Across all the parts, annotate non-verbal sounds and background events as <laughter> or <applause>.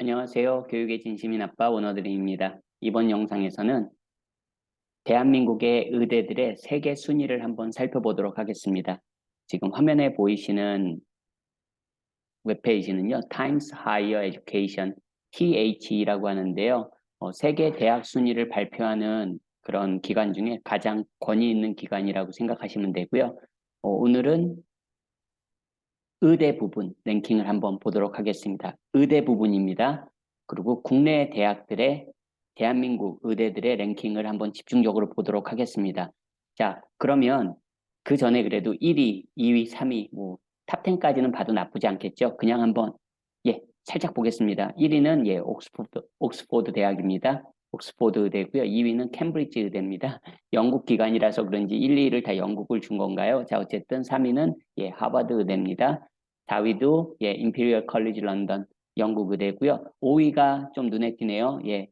안녕하세요. 교육의 진심인 아빠 원어드림입니다. 이번 영상에서는 대한민국의 의대들의 세계 순위를 한번 살펴보도록 하겠습니다. 지금 화면에 보이시는 웹페이지는요. Times Higher Education, THE라고 하는데요. 어, 세계 대학 순위를 발표하는 그런 기관 중에 가장 권위 있는 기관이라고 생각하시면 되고요. 어, 오늘은 의대 부분 랭킹을 한번 보도록 하겠습니다. 의대 부분입니다. 그리고 국내 대학들의 대한민국 의대들의 랭킹을 한번 집중적으로 보도록 하겠습니다. 자, 그러면 그 전에 그래도 1위, 2위, 3위, 뭐, 탑10까지는 봐도 나쁘지 않겠죠? 그냥 한번, 예, 살짝 보겠습니다. 1위는, 예, 옥스포드, 옥스포드 대학입니다. 옥스포드 의대고요. 2위는 캠브리지 의대입니다. <laughs> 영국 기관이라서 그런지 1, 2위를 다 영국을 준 건가요? 자, 어쨌든 3위는, 예, 하버드 의대입니다. 4위도, 예, 임페리얼 컬리지 런던 영국 의대고요. 5위가 좀 눈에 띄네요. 예,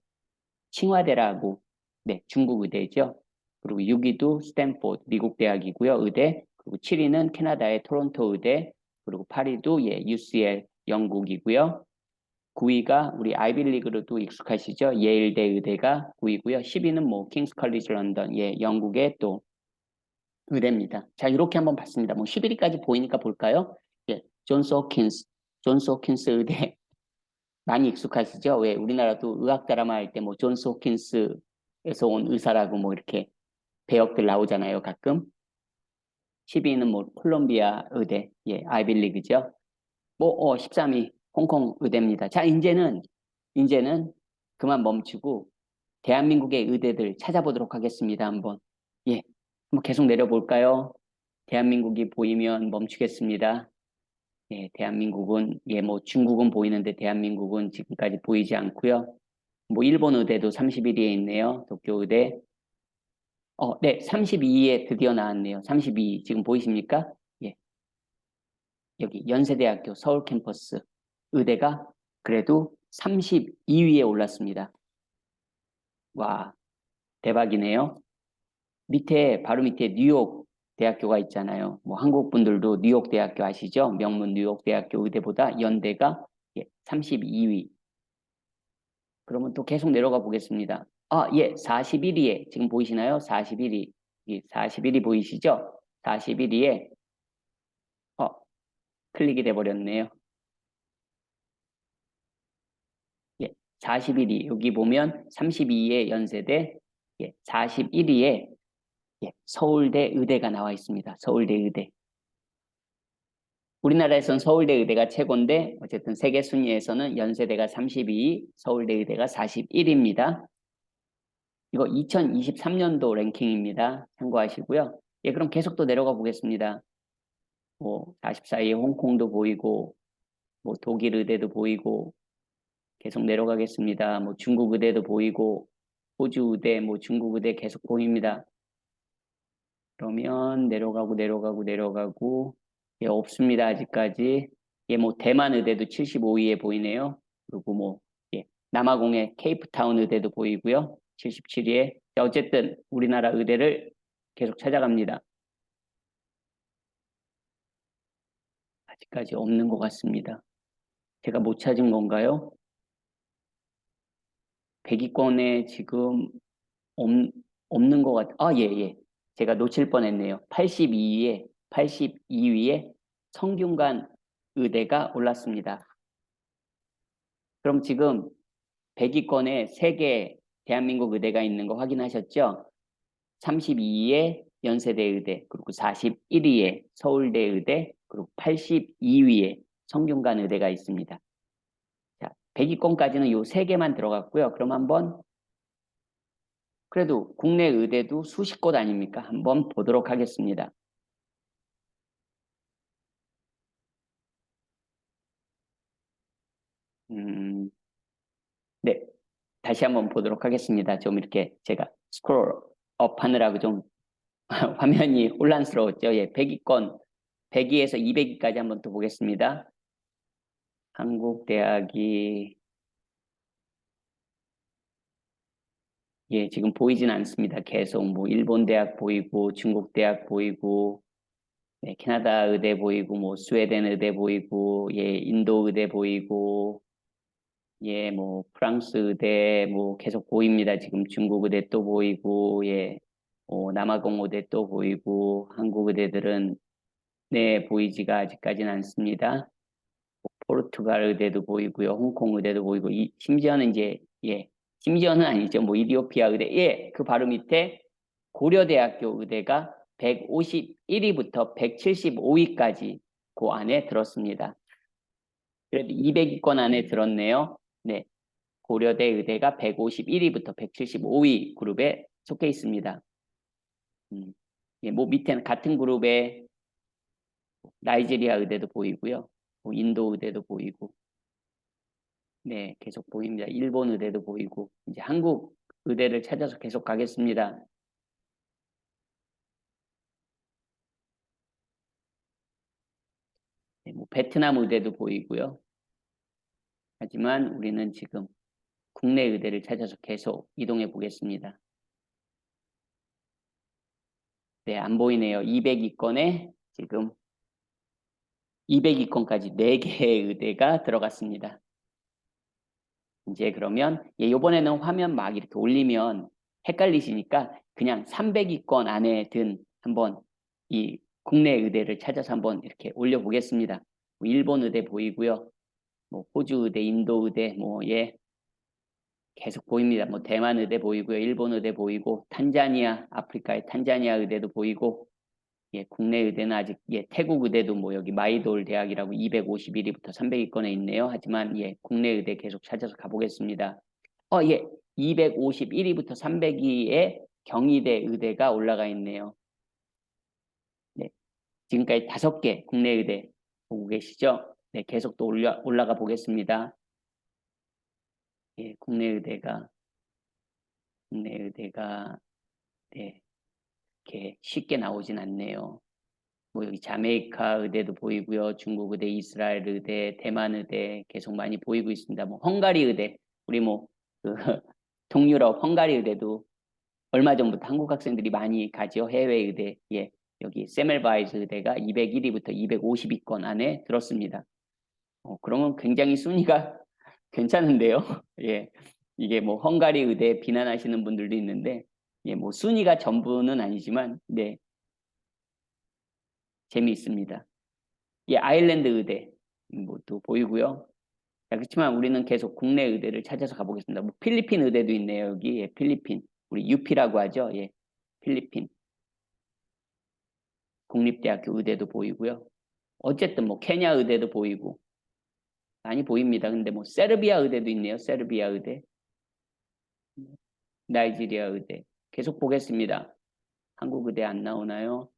칭화대라고, 네, 중국 의대죠. 그리고 6위도 스탠포드 미국 대학이고요. 의대. 그리고 7위는 캐나다의 토론토 의대. 그리고 8위도 예, UCL 영국이고요. 9위가 우리 아이빌리그로도 익숙하시죠? 예일대 의대가 9위고요. 10위는 뭐 킹스 컬리지 런던 예, 영국의 또 의대입니다. 자, 이렇게 한번 봤습니다. 뭐 11위까지 보이니까 볼까요? 예, 존스 호킨스, 존스 호킨스 의대 <laughs> 많이 익숙하시죠? 왜 우리나라도 의학 드라마 할 때 뭐 존스 호킨스에서 온 의사라고 뭐 이렇게 배역들 나오잖아요, 가끔. 12위는 뭐 콜롬비아 의대, 예, 아이빌리그죠. 뭐 어, 13위 홍콩 의대입니다. 자, 이제는 이제는 그만 멈추고 대한민국의 의대들 찾아보도록 하겠습니다. 한번. 예. 한번 계속 내려볼까요? 대한민국이 보이면 멈추겠습니다. 예, 대한민국은 예, 뭐 중국은 보이는데 대한민국은 지금까지 보이지 않고요. 뭐 일본 의대도 31위에 있네요. 도쿄 의대. 어, 네, 32위에 드디어 나왔네요. 32위 지금 보이십니까? 예. 여기 연세대학교 서울 캠퍼스 의대가 그래도 32위에 올랐습니다. 와, 대박이네요. 밑에 바로 밑에 뉴욕 대학교가 있잖아요. 뭐 한국 분들도 뉴욕 대학교 아시죠? 명문 뉴욕 대학교 의대보다 연대가 32위. 예, 그러면 또 계속 내려가 보겠습니다. 아, 예, 41위에 지금 보이시나요? 41위. 예, 41위 보이시죠? 41위에 어, 클릭이 돼 버렸네요. 예, 41위. 여기 보면 32위에 연세대, 예, 41위에 예, 서울대 의대가 나와 있습니다. 서울대 의대. 우리나라에선 서울대 의대가 최고인데 어쨌든 세계 순위에서는 연세대가 32위, 서울대 의대가 41위입니다. 이거 2023년도 랭킹입니다. 참고하시고요. 예, 그럼 계속 또 내려가 보겠습니다. 뭐 44위 홍콩도 보이고 뭐 독일 의대도 보이고 계속 내려가겠습니다. 뭐 중국 의대도 보이고 호주 의대, 뭐 중국 의대 계속 보입니다. 그러면 내려가고 내려가고 내려가고 예, 없습니다. 아직까지. 예, 뭐 대만 의대도 75위에 보이네요. 그리고 뭐 예, 남아공의 케이프타운 의대도 보이고요. 77위에. 자, 어쨌든 우리나라 의대를 계속 찾아갑니다. 아직까지 없는 것 같습니다. 제가 못 찾은 건가요? 100위권에 지금 없, 없는 것 같, 아, 예, 예. 제가 놓칠 뻔했네요. 82위에 82위에 성균관 의대가 올랐습니다. 그럼 지금 100위권에 3개 대한민국 의대가 있는 거 확인하셨죠? 32위에 연세대 의대, 그리고 41위에 서울대 의대, 그리고 82위에 성균관 의대가 있습니다. 자, 100위권까지는 요 3개만 들어갔고요. 그럼 한번 그래도 국내 의대도 수십 곳 아닙니까? 한번 보도록 하겠습니다. 음, 네, 다시 한번 보도록 하겠습니다. 좀 이렇게 제가 스크롤 업 하느라고 좀 <laughs> 화면이 혼란스러웠죠. 예, 100위권, 100위에서 200위까지 한번 또 보겠습니다. 한국대학이 예, 지금 보이진 않습니다. 계속 뭐 일본 대학 보이고 중국 대학 보이고 네, 캐나다 의대 보이고 뭐 스웨덴 의대 보이고 예, 인도 의대 보이고 예, 뭐 프랑스 의대 뭐 계속 보입니다. 지금 중국 의대 또 보이고 예, 어, 남아공 의대 또 보이고 한국 의대들은 네 보이지가 아직까지는 않습니다. 포르투갈 의대도 보이고요, 홍콩 의대도 보이고 이, 심지어는 이제 예, 심지어는 아니죠. 뭐 이디오피아 의대 예, 그 바로 밑에 고려대학교 의대가 151위부터 175위까지 그 안에 들었습니다. 그래도 200위권 안에 들었네요. 네. 고려대 의대가 151위부터 175위 그룹에 속해 있습니다. 음, 예, 뭐 밑에는 같은 그룹에 나이지리아 의대도 보이고요. 뭐 인도 의대도 보이고. 네, 계속 보입니다. 일본 의대도 보이고. 이제 한국 의대를 찾아서 계속 가겠습니다. 네, 뭐 베트남 의대도 보이고요. 하지만 우리는 지금 국내 의대를 찾아서 계속 이동해 보겠습니다. 네, 안 보이네요. 202건에 지금 202건까지 4개의 의대가 들어갔습니다. 이제 그러면 예, 이번에는 화면 막 이렇게 올리면 헷갈리시니까 그냥 302건 안에 든 한번 이 국내 의대를 찾아서 한번 이렇게 올려보겠습니다. 뭐 일본 의대 보이고요. 뭐 호주 의대, 인도 의대, 뭐 예, 계속 보입니다. 뭐 대만 의대 보이고요. 일본 의대 보이고 탄자니아, 아프리카의 탄자니아 의대도 보이고 예, 국내 의대는 아직 예, 태국 의대도 뭐 여기 마이돌 대학이라고 251위부터 300위권에 있네요. 하지만 예, 국내 의대 계속 찾아서 가보겠습니다. 어, 예, 251위부터 300위에 경희대 의대가 올라가 있네요. 네, 지금까지 다섯 개 국내 의대 보고 계시죠? 네, 계속 또 올라, 올라가 보겠습니다. 예, 국내 의대가 국내 의대가 네, 이렇게 쉽게 나오진 않네요. 뭐 여기 자메이카 의대도 보이고요. 중국 의대, 이스라엘 의대, 대만 의대 계속 많이 보이고 있습니다. 뭐 헝가리 의대, 우리 뭐 그 <laughs> 동유럽 헝가리 의대도 얼마 전부터 한국 학생들이 많이 가죠. 해외 의대. 예. 여기 세멜바이즈 의대가 201위부터 250위권 안에 들었습니다. 어, 그러면 굉장히 순위가 <laughs> 괜찮은데요. <laughs> 예. 이게 뭐 헝가리 의대 비난하시는 분들도 있는데 예, 뭐 순위가 전부는 아니지만 네. 재미있습니다. 예, 아일랜드 의대 뭐또 보이고요. 자, 그렇지만 우리는 계속 국내 의대를 찾아서 가보겠습니다. 뭐 필리핀 의대도 있네요. 여기 예, 필리핀. 우리 UP라고 하죠. 예. 필리핀. 국립대학교 의대도 보이고요. 어쨌든 뭐 케냐 의대도 보이고 많이 보입니다. 근데 뭐 세르비아 의대도 있네요. 세르비아 의대. 나이지리아 의대. 계속 보겠습니다. 한국 의대 안 나오나요?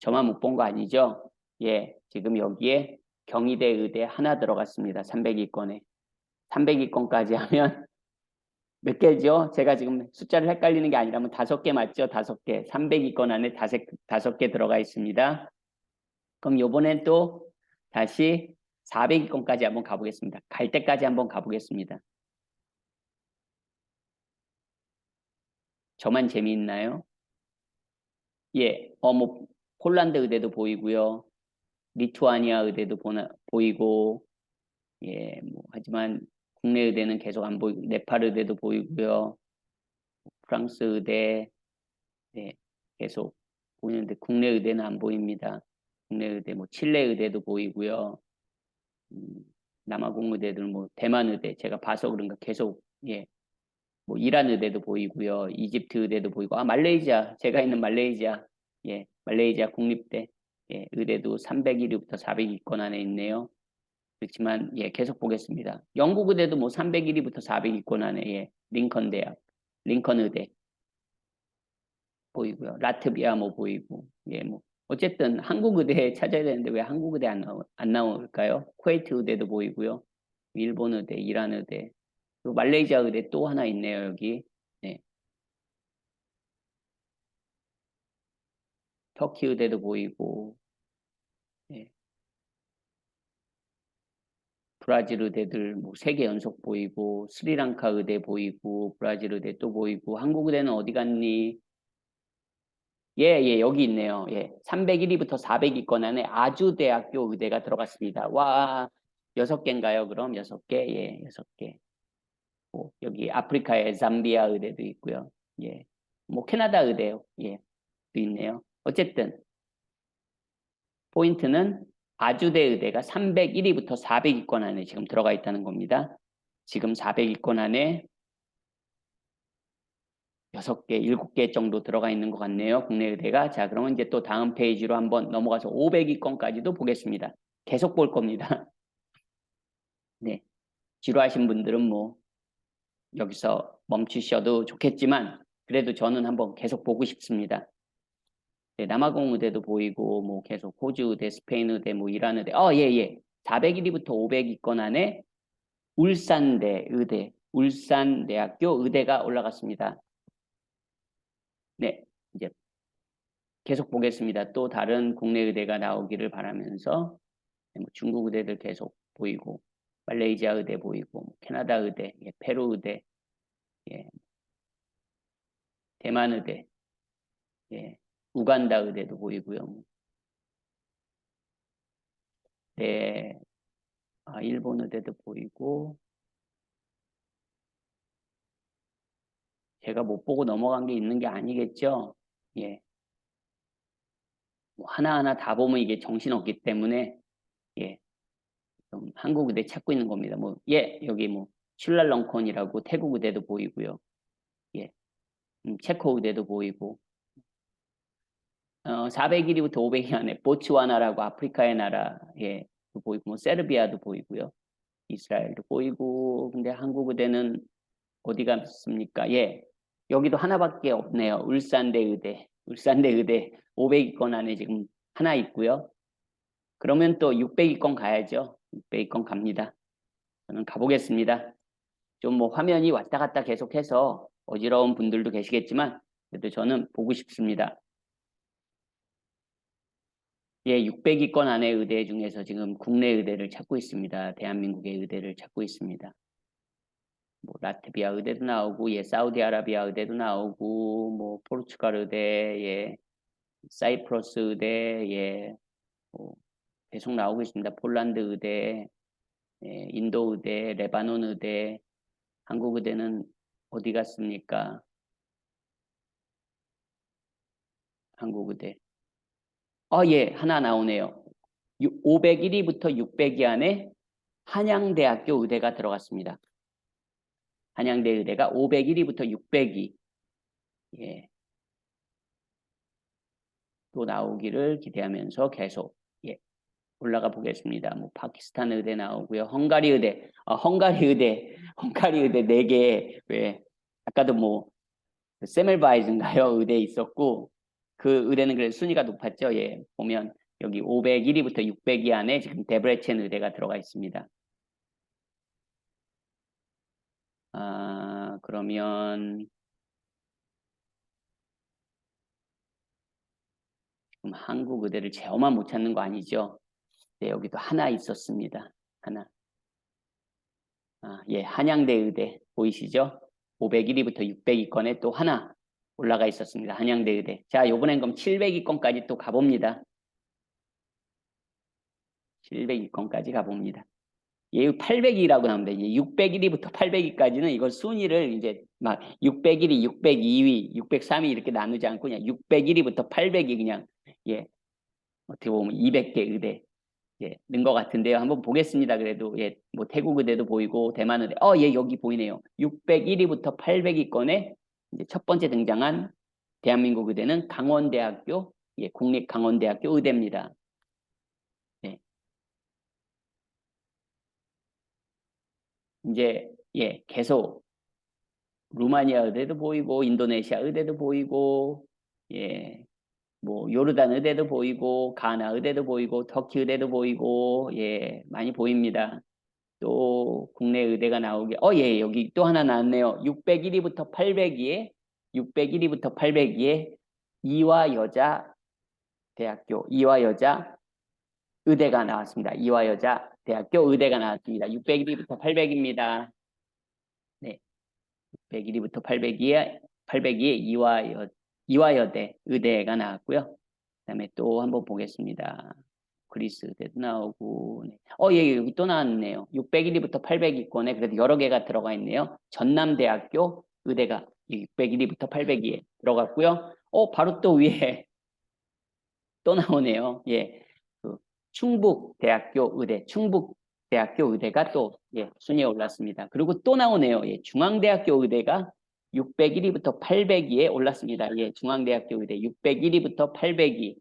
저만 못 본 거 아니죠? 예, 지금 여기에 경희대 의대 하나 들어갔습니다. 300위권에. 300위권까지 하면 <laughs> 몇 개죠? 제가 지금 숫자를 헷갈리는 게 아니라면 다섯 개 맞죠? 다섯 개. 300위권 안에 다섯, 다섯 개 들어가 있습니다. 그럼 요번엔 또 다시 400위권까지 한번 가보겠습니다. 갈 때까지 한번 가보겠습니다. 저만 재미있나요? 예, 어, 뭐, 폴란드 의대도 보이고요. 리투아니아 의대도 보나, 보이고, 예, 뭐, 하지만 국내 의대는 계속 안 보이고, 네팔 의대도 보이고요. 프랑스 의대, 네, 계속 보이는데, 국내 의대는 안 보입니다. 국내 의대, 뭐 칠레 의대도 보이고요. 음, 남아공 의대들, 뭐 대만 의대 제가 봐서 그런가 계속 예, 뭐 이란 의대도 보이고요, 이집트 의대도 보이고, 아 말레이시아 제가 있는 말레이시아 예, 말레이시아 국립대 예, 의대도 301위부터 400위권 안에 있네요. 그렇지만 예, 계속 보겠습니다. 영국 의대도 뭐 301위부터 400위권 안에 예, 링컨 대학, 링컨 의대 보이고요. 라트비아 뭐 보이고 예, 뭐 어쨌든 한국 의대 <laughs> 찾아야 되는데 왜 한국 의대 안, 나오, 안 나올까요? 쿠웨이트 의대도 보이고요. 일본 의대, 이란 의대, 그리고 말레이시아 의대 또 하나 있네요, 여기. 네. 터키 의대도 보이고, 네. 브라질 의대들 뭐 세 개 연속 보이고, 스리랑카 의대 보이고, 브라질 의대 또 보이고, 한국 의대는 어디 갔니? 예, 예, 여기 있네요. 예. 301위부터 400위권 안에 아주대학교 의대가 들어갔습니다. 와, 여섯 개인가요? 그럼 여섯 개? 예, 여섯 개. 뭐, 여기 아프리카의 잠비아 의대도 있고요. 예. 뭐, 캐나다 의대요. 예. 도 있네요. 어쨌든, 포인트는 아주대 의대가 301위부터 400위권 안에 지금 들어가 있다는 겁니다. 지금 400위권 안에 6개, 7개 정도 들어가 있는 것 같네요. 국내 의대가. 자, 그러면 이제 또 다음 페이지로 한번 넘어가서 500위권까지도 보겠습니다. 계속 볼 겁니다. <laughs> 네. 지루하신 분들은 뭐 여기서 멈추셔도 좋겠지만 그래도 저는 한번 계속 보고 싶습니다. 네, 남아공 의대도 보이고 뭐 계속 호주 의대, 스페인 의대, 뭐 이란 의대. 어, 예, 예. 401위부터 500위권 안에 울산대 의대, 울산대학교 의대가 올라갔습니다. 네, 이제 계속 보겠습니다. 또 다른 국내 의대가 나오기를 바라면서 네, 뭐 중국 의대들 계속 보이고 말레이시아 의대 보이고 뭐 캐나다 의대, 예, 페루 의대, 예, 대만 의대, 예, 우간다 의대도 보이고요. 네, 아, 일본 의대도 보이고 제가 못 보고 넘어간 게 있는 게 아니겠죠? 예. 뭐 하나하나 다 보면 이게 정신없기 때문에 한국 의대 찾고 있는 겁니다. 뭐 예, 여기 뭐 슐랄렁콘이라고 태국 의대도 보이고요. 예. 음, 체코 의대도 보이고 어, 400일이부터 500일 안에 보츠와나라고 아프리카의 나라 예, 보이고 뭐 세르비아도 보이고요. 이스라엘도 보이고 근데 한국 의대는 어디 갔습니까? 예. 여기도 하나밖에 없네요. 울산대 의대. 울산대 의대 500위권 안에 지금 하나 있고요. 그러면 또 600위권 가야죠. 600위권 갑니다. 저는 가보겠습니다. 좀 뭐 화면이 왔다 갔다 계속해서 어지러운 분들도 계시겠지만 그래도 저는 보고 싶습니다. 예, 600위권 안에 의대 중에서 지금 국내 의대를 찾고 있습니다. 대한민국의 의대를 찾고 있습니다. 뭐 라트비아 의대도 나오고 예, 사우디아라비아 의대도 나오고 뭐 포르투갈 의대, 예, 사이프러스 의대, 예, 뭐 계속 나오고 있습니다. 폴란드 의대, 예, 인도 의대, 레바논 의대, 한국 의대는 어디 갔습니까? 한국 의대. 아, 예, 하나 나오네요. 501위부터 600위 안에 한양대학교 의대가 들어갔습니다. 한양대 의대가 501위부터 600위. 예. 또 나오기를 기대하면서 계속 예. 올라가 보겠습니다. 뭐 파키스탄 의대 나오고요. 헝가리 의대, 어, 헝가리 의대, <laughs> 헝가리 의대 4개 왜 아까도 뭐 세멜바이즈인가요? <laughs> 의대 있었고 그 의대는 그래도 순위가 높았죠. 예, 보면 여기 501위부터 600위 안에 지금 데브레첸 의대가 들어가 있습니다. 아, 그러면 한국 의대를 제어만 못 찾는 거 아니죠? 네, 여기도 하나 있었습니다. 하나. 아, 예, 한양대 의대 보이시죠? 501위부터 600위권에 또 하나 올라가 있었습니다. 한양대 의대. 자, 요번엔 그럼 700위권까지 또 가봅니다. 700위권까지 가봅니다. 예, 800이라고 나옵니다. 이제 601위부터 800위까지는 이걸 순위를 이제 막 601위, 602위, 603위 이렇게 나누지 않고 그냥 601위부터 800이 그냥 예 어떻게 보면 200개 의대 예, 는것 같은데요. 한번 보겠습니다. 그래도 예, 뭐 태국 의대도 보이고 대만 의대, 어, 예, 여기 보이네요. 601위부터 800위권에 이제 첫 번째 등장한 대한민국 의대는 강원대학교, 예, 국립 강원대학교 의대입니다. 네. 이제 예, 계속 루마니아 의대도 보이고 인도네시아 의대도 보이고 예, 뭐 요르단 의대도 보이고 가나 의대도 보이고 터키 의대도 보이고 예, 많이 보입니다. 또 국내 의대가 나오게 어 예 여기 또 하나 나왔네요. 601위부터 800위에 601위부터 800위에 이화 여자 대학교 이화 여자 의대가 나왔습니다. 이화 여자 대학교 의대가 나왔습니다. 601위부터 800입니다. 네 601위부터 800위에 800위에 이화 여 이화여대 의대가 나왔고요. 그다음에 또 한번 보겠습니다. 그리스 의대도 나오고, 네. 어, 예, 여기 또 나왔네요. 601위부터 800위권에 그래도 여러 개가 들어가 있네요. 전남대학교 의대가 601위부터 800위에 들어갔고요. 어, 바로 또 위에 <laughs> 또 나오네요. 예, 그 충북대학교 의대, 충북 대학교 의대가 또 예, 순위에 올랐습니다. 그리고 또 나오네요. 예, 중앙대학교 의대가 601위부터 800위에 올랐습니다. 예, 중앙대학교 의대 601위부터 800위.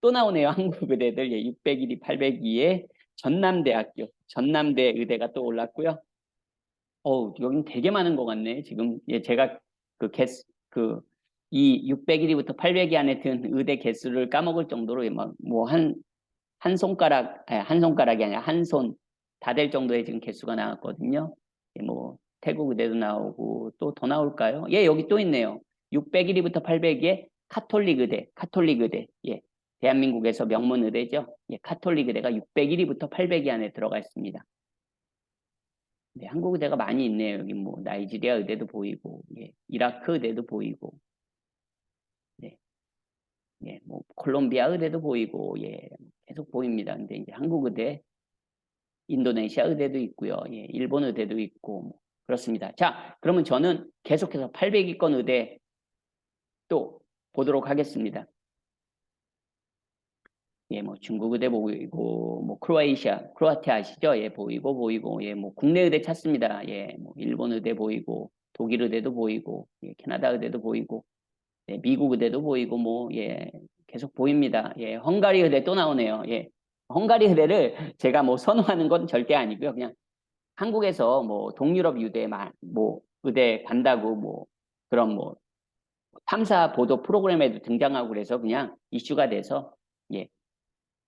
또 나오네요. <laughs> 한국 의대들 예, 601위, 802위에 전남대학교, 전남대 의대가 또 올랐고요. 어우, 여긴 되게 많은 것 같네. 지금 예, 제가 그 개수 그 이 601위부터 800위 안에 든 의대 개수를 까먹을 정도로 막뭐한 한 손가락 아니, 한 손가락이 아니라 한 손 다 될 정도의 지금 개수가 나왔거든요. 예, 뭐 태국 의대도 나오고 또 더 나올까요? 예, 여기 또 있네요. 601위부터 800위에 카톨릭 의대, 카톨릭 의대. 예. 대한민국에서 명문 의대죠. 예, 카톨릭 의대가 601위부터 800위 안에 들어가 있습니다. 네, 한국 의대가 많이 있네요. 여기 뭐 나이지리아 의대도 보이고, 예, 이라크 의대도 보이고, 네, 예, 뭐 콜롬비아 의대도 보이고, 예, 계속 보입니다. 근데 이제 한국 의대, 인도네시아 의대도 있고요. 예, 일본 의대도 있고, 뭐 그렇습니다. 자, 그러면 저는 계속해서 800위권 의대 또 보도록 하겠습니다. 예, 뭐 중국 의대 보이고, 뭐 크로아시아, 크로아티아 아시죠? 예, 보이고 보이고, 예, 뭐 국내 의대 찾습니다. 예, 뭐 일본 의대 보이고, 독일 의대도 보이고, 예, 캐나다 의대도 보이고, 예, 미국 의대도 보이고, 뭐 예, 계속 보입니다. 예, 헝가리 의대 또 나오네요. 예, 헝가리 의대를 제가 뭐 선호하는 건 절대 아니고요. 그냥 한국에서 뭐 동유럽 유대 뭐 의대 간다고 뭐 그런 뭐 탐사 보도 프로그램에도 등장하고 그래서 그냥 이슈가 돼서 예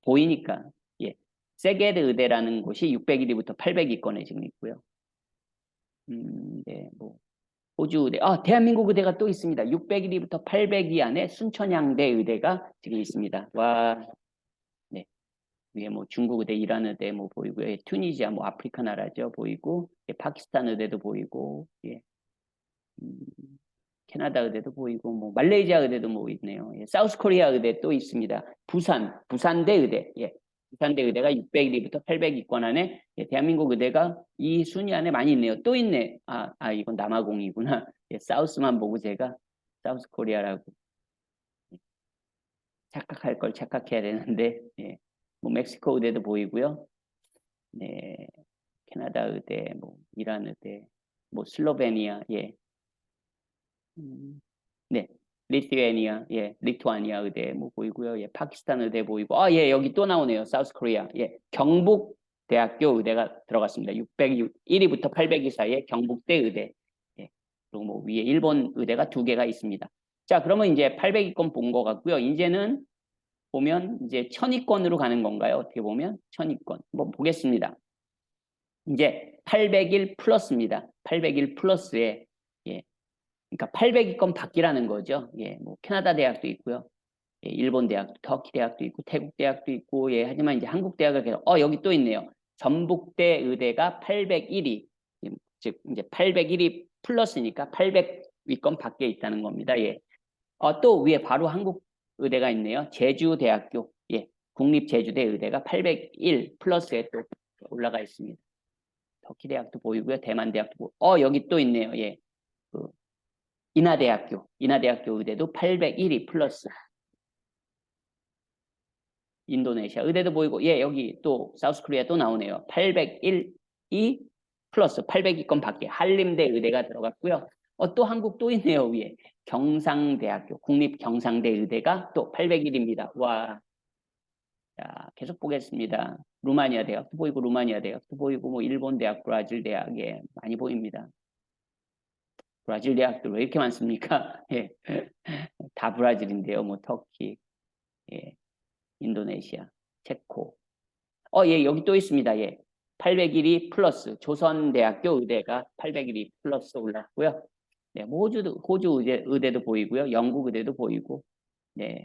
보이니까 예. 세게드 의대라는 곳이 600위부터 800위권에 지금 있고요. 음, 네, 뭐 호주 의대, 아 대한민국 의대가 또 있습니다. 600위부터 800위 안에 순천향대 의대가 지금 있습니다. 와, 네, 위에 뭐 중국 의대, 이란 의대 뭐 보이고요. 예, 튜니지아 뭐 아프리카 나라죠 보이고, 예, 파키스탄 의대도 보이고, 예. 음, 캐나다 의대도 보이고 뭐 말레이시아 의대도 뭐 있네요. 예, 사우스 코리아 의대 또 있습니다. 부산, 부산대 의대. 예. 부산대 의대가 600위부터 800위권 안에 예, 대한민국 의대가 이 순위 안에 많이 있네요. 또 있네. 아, 아 이건 남아공이구나. 예, 사우스만 보고 제가 사우스 코리아라고 예. 착각할 걸 착각해야 되는데 예. 뭐 멕시코 의대도 보이고요. 네. 캐나다 의대, 뭐 이란 의대, 뭐 슬로베니아, 예, 음, 네. 리투아니아, 예, 리투아니아 의대 뭐 보이고요. 예, 파키스탄 의대 보이고, 아, 예, 여기 또 나오네요. 사우스 코리아, 예, 경북 대학교 의대가 들어갔습니다. 601위부터 800위 사이에 경북대 의대, 예, 그리고 뭐 위에 일본 의대가 두 개가 있습니다. 자, 그러면 이제 800위권 본것 같고요. 이제는 보면 이제 천위권으로 가는 건가요? 어떻게 보면 천위권. 한번 보겠습니다. 이제 800일 플러스입니다. 800일 플러스에 그러니까 800위권 받기라는 거죠. 예, 뭐 캐나다 대학도 있고요. 예, 일본 대학도, 터키 대학도 있고, 태국 대학도 있고, 예, 하지만 이제 한국 대학을 계속, 어, 여기 또 있네요. 전북대 의대가 801위, 즉, 이제 801위 플러스니까 800위권 밖에 있다는 겁니다. 예. 어, 또 위에 바로 한국 의대가 있네요. 제주대학교, 예, 국립제주대 의대가 801 플러스에 또 올라가 있습니다. 터키 대학도 보이고요. 대만 대학도 보이고, 어, 여기 또 있네요. 예. 그 인하대학교, 인하대학교 의대도 801위 플러스. 인도네시아 의대도 보이고, 예, 여기 또 사우스 코리아 또 나오네요. 801위 플러스 800위권 밖에 한림대 의대가 들어갔고요. 어, 또 한국 또 있네요, 위에. 경상대학교, 국립경상대 의대가 또 801입니다. 와. 자, 계속 보겠습니다. 루마니아 대학도 보이고, 루마니아 대학도 보이고, 뭐, 일본 대학, 브라질 대학에 많이 보입니다. 브라질 대학들 왜 이렇게 많습니까? <laughs> 예. 다 브라질인데요. 뭐 터키, 예. 인도네시아, 체코. 어, 예, 여기 또 있습니다. 예. 801위 플러스 조선대학교 의대가 801위 플러스 올랐고요. 네, 뭐 호주도 호주 의대, 의대도 보이고요. 영국 의대도 보이고. 네.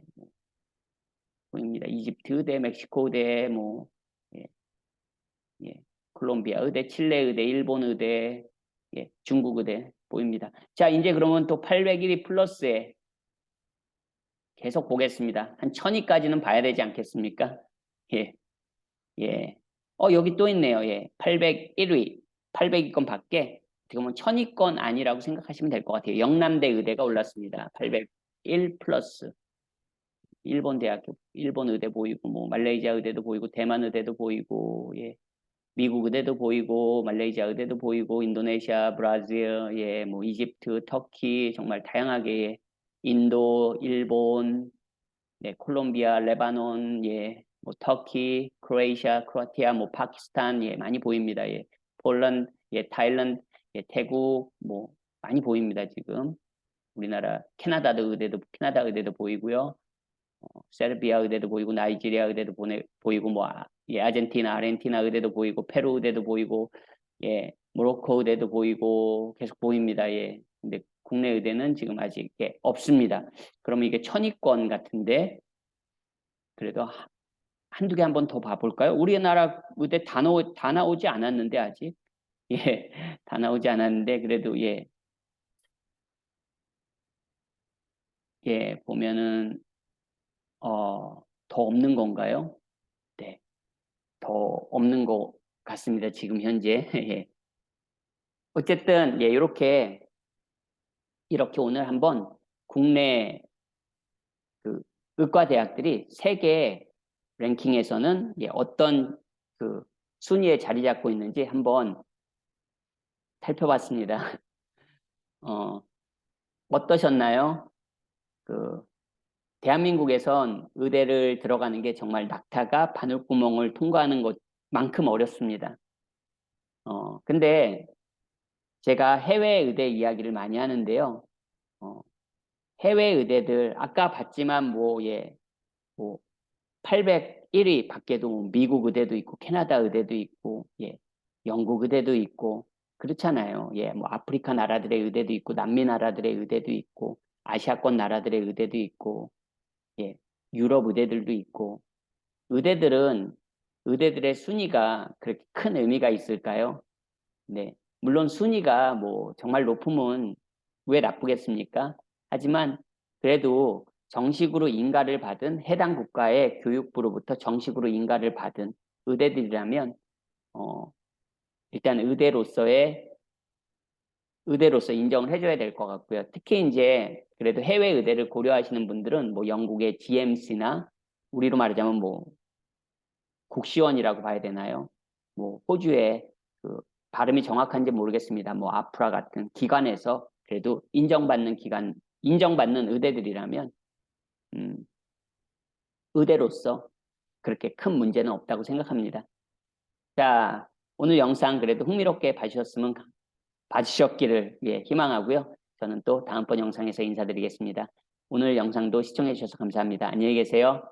보입니다. 이집트 의대, 멕시코 의대, 뭐 예. 예. 콜롬비아 의대, 칠레 의대, 일본 의대, 예. 중국 의대 보입니다. 자, 이제 그러면 또 801위 플러스에 계속 보겠습니다. 한 천위까지는 봐야 되지 않겠습니까? 예. 예. 어, 여기 또 있네요. 예. 801위. 800위권 밖에 보면 천위권 아니라고 생각하시면 될 것 같아요. 영남대 의대가 올랐습니다. 801 플러스. 일본 대학교, 일본 의대 보이고, 뭐, 말레이시아 의대도 보이고, 대만 의대도 보이고, 예. 미국 의대도 보이고, 말레이시아 의대도 보이고, 인도네시아, 브라질, 예, 뭐, 이집트, 터키, 정말 다양하게, 예. 인도, 일본, 네, 콜롬비아, 레바논, 예, 뭐, 터키, 크로에이시아, 크로아티아, 뭐, 파키스탄, 예, 많이 보입니다. 예, 폴란드, 예, 타일랜드, 예, 태국, 뭐, 많이 보입니다, 지금. 우리나라, 캐나다도 의대도, 캐나다 의대도 보이고요. 어, 세르비아 의대도 보이고 나이지리아 의대도 보내, 보이고 뭐 아, 예, 아르헨티나 아르헨티나 의대도 보이고 페루 의대도 보이고 예 모로코 의대도 보이고 계속 보입니다 예 근데 국내 의대는 지금 아직 예, 없습니다 그러면 이게 천위권 같은데 그래도 하- 한두 개 한 번 더 봐볼까요 우리나라 의대 다, 나오, 다 나오지 않았는데 아직 예 다 나오지 않았는데 그래도 예 예, 보면은 어, 더 없는 건가요? 네, 더 없는 것 같습니다. 지금 현재. <laughs> 예. 어쨌든 예, 이렇게 이렇게 오늘 한번 국내 그 의과 대학들이 세계 랭킹에서는 예, 어떤 그 순위에 자리 잡고 있는지 한번 살펴봤습니다. <laughs> 어, 어떠셨나요? 그 대한민국에선 의대를 들어가는 게 정말 낙타가 바늘구멍을 통과하는 것만큼 어렵습니다. 어, 근데 제가 해외 의대 이야기를 많이 하는데요. 어, 해외 의대들, 아까 봤지만 뭐, 예, 뭐, 801위 밖에도 뭐 미국 의대도 있고, 캐나다 의대도 있고, 예, 영국 의대도 있고, 그렇잖아요. 예, 뭐, 아프리카 나라들의 의대도 있고, 남미 나라들의 의대도 있고, 아시아권 나라들의 의대도 있고, 예, 유럽 의대들도 있고 의대들은 의대들의 순위가 그렇게 큰 의미가 있을까요? 네, 물론 순위가 뭐 정말 높으면 왜 나쁘겠습니까? 하지만 그래도 정식으로 인가를 받은 해당 국가의 교육부로부터 정식으로 인가를 받은 의대들이라면 어, 일단 의대로서의 의대로서 인정을 해줘야 될 것 같고요. 특히 이제 그래도 해외 의대를 고려하시는 분들은 뭐 영국의 GMC나 우리로 말하자면 뭐 국시원이라고 봐야 되나요? 뭐 호주의 그 발음이 정확한지 모르겠습니다. 뭐 아프라 같은 기관에서 그래도 인정받는 기관, 인정받는 의대들이라면 음, 의대로서 그렇게 큰 문제는 없다고 생각합니다. 자, 오늘 영상 그래도 흥미롭게 봐주셨으면 봐주셨기를 예, 희망하고요. 저는 또 다음번 영상에서 인사드리겠습니다. 오늘 영상도 시청해 주셔서 감사합니다. 안녕히 계세요.